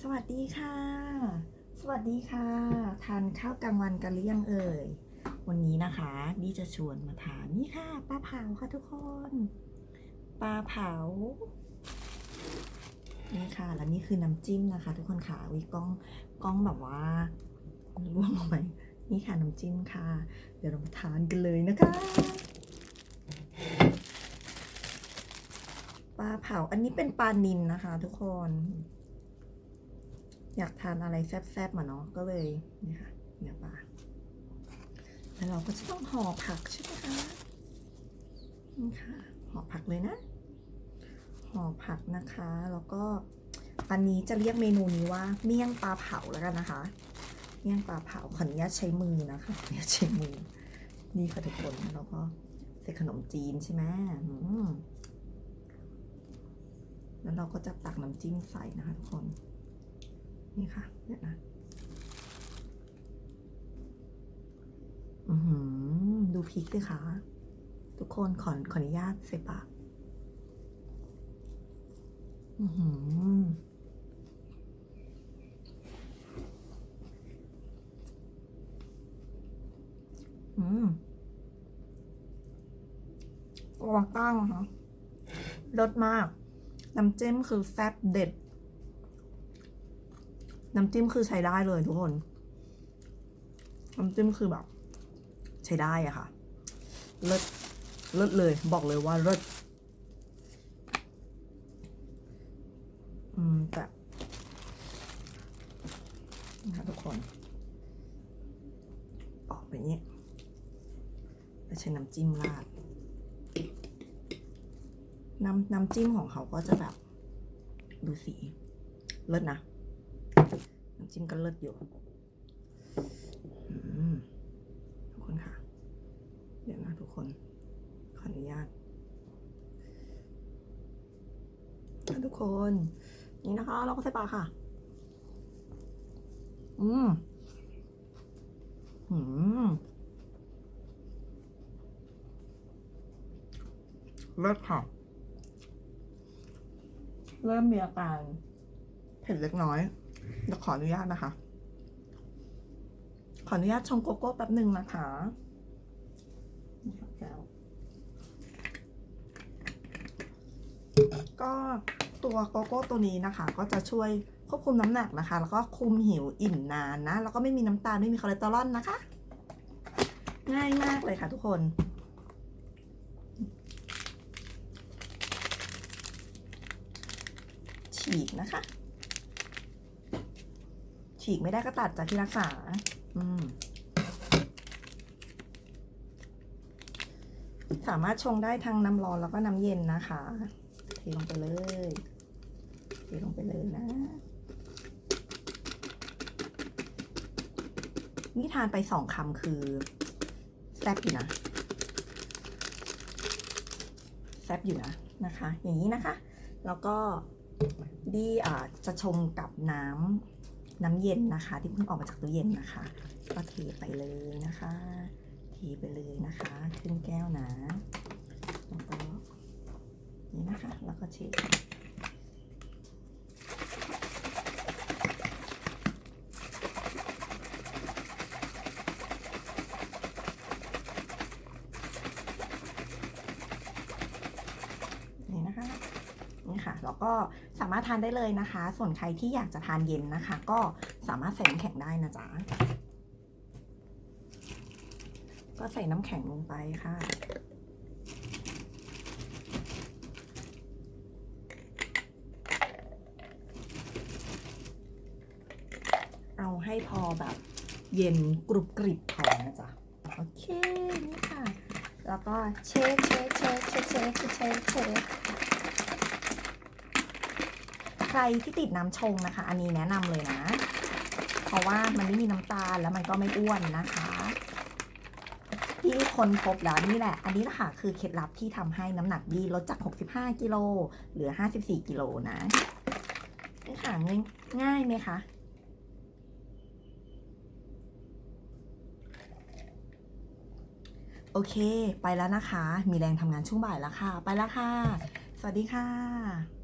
สวัสดีค่ะ สวัสดีค่ะ ทานข้าวกลางวันกันหรือยังเอ่ย วันนี้นะคะดีจะชวนมาทานนี่ค่ะปลาเผาค่ะทุกคน ปลาเผา นี่ค่ะ แล้วนี่คือน้ำจิ้มนะคะ ทุกคนค่ะวิกล้องกล้องแบบว่าล่วงลงไปนี่ค่ะน้ำจิ้มค่ะ เดี๋ยวเรามาทานกันเลยนะคะ ปลา เผา อันนี้เป็นปลานินนะคะ ทุกคน อยากทานอะไรแซ่บๆมาเนาะก็เลยนี่ค่ะเนื้อปลาแล้วเราก็จะต้องห่อผักใช่ไหมคะนี่ค่ะห่อผักเลยนะห่อผักนะคะ แล้วก็อันนี้จะเรียกเมนูนี้ว่าเมี่ยงปลาเผาแล้วกันนะคะ เมี่ยงปลาเผาขออนุญาตใช้มือนะคะขออนุญาตใช้มือ นี่ค่ะทุกคนแล้วก็ใส่ขนมจีนใช่ไหมอืม แล้วเราก็จะตักน้ำจิ้มใส่นะคะทุกคน นี่ค่ะเนี่ยนะอือหือดูพริกเลยค่ะทุกคนขอขออนุญาตใส่ปากอือหืออืมระวังก้างนะคะรสมาก น้ำจิ้มคือแซ่บเด็ด น้ำจิ้มคือใช้ได้เลยทุกคน น้ำจิ้มคือแบบ ใช้ได้อะค่ะ เลิศ เลิศเลย บอกเลยว่าเลิศอืมแต่นะคะทุกคน ออกไปอย่างนี้แล้วใช้น้ำจิ้มราด น้ำน้ำจิ้มของเขาก็จะแบบ ดูสี เลิศนะ น้ำจิ้มก็เลิศอยู่ทุกคนค่ะ เดี๋ยวนะทุกคน ขออนุญาตทุกคน นี่นะคะ เราก็ใส่ปลาค่ะ อืมอืมเลิศค่ะ เริ่มมีอาการเผ็ดเล็กน้อยเดี๋ยวขออนุญาตนะคะ ขออนุญาตชงโกโก้แป๊บหนึ่งนะคะแก้วก็ตัวโกโก้ตัวนี้นะคะ ก็จะช่วยควบคุมน้ำหนักนะคะ แล้วก็คุมหิวอิ่มนานนะ แล้วก็ไม่มีน้ำตาลไม่มีคอเลสเตอรอลนะคะ ง่ายมากเลยค่ะทุกคน ฉีกนะคะ ฉีกไม่ได้ก็ตัดจากที่รักษา อืม สามารถชงได้ทั้งน้ำร้อนแล้วก็น้ำเย็นนะคะเทลงไปเลยเทลงไปเลยนะนี่ทานไปสองคำคือ แซบอยู่นะ แซบอยู่นะนะคะ อย่างนี้นะคะ แล้วก็ ดีอ่าจะชงกับน้ำน้ำเย็นนะคะ ที่เพิ่งออกมาจากตู้เย็นนะคะ ก็เทไปเลยนะคะเทไปเลยนะคะ ขึ้นแก้วนะแล้วก็นี่นะคะ แล้วก็เช็ค แล้วก็สามารถทานได้เลยนะคะ ส่วนใครที่อยากจะทานเย็นนะคะ ก็สามารถใส่น้ำแข็งได้นะจ๊ะก็ใส่น้ำแข็งลงไปค่ะเอาให้พอแบบเย็นกรุบกริบพอนะจ๊ะโอเคนี่ค่ะ แล้วก็เช็คเช็คเช็คเช็คเช็คเช็คเช็ ใครที่ติดน้ำชงนะคะ อันนี้แนะนำเลยนะ เพราะว่ามันไม่มีน้ำตาลแล้วมันก็ไม่อ้วนนะคะที่คนพบแล้วนี่แหละ อันนี้แหละค่ะคือเคล็ดลับที่ทำให้น้ำหนักดีลดจาก 65 กิโลเหลือ 54 กิโลนะนี่ค่ะงง่ายไหมคะโอเค ไปแล้วนะคะ มีแรงทำงานช่วงบ่ายแล้วค่ะ ไปแล้วค่ะ สวัสดีค่ะ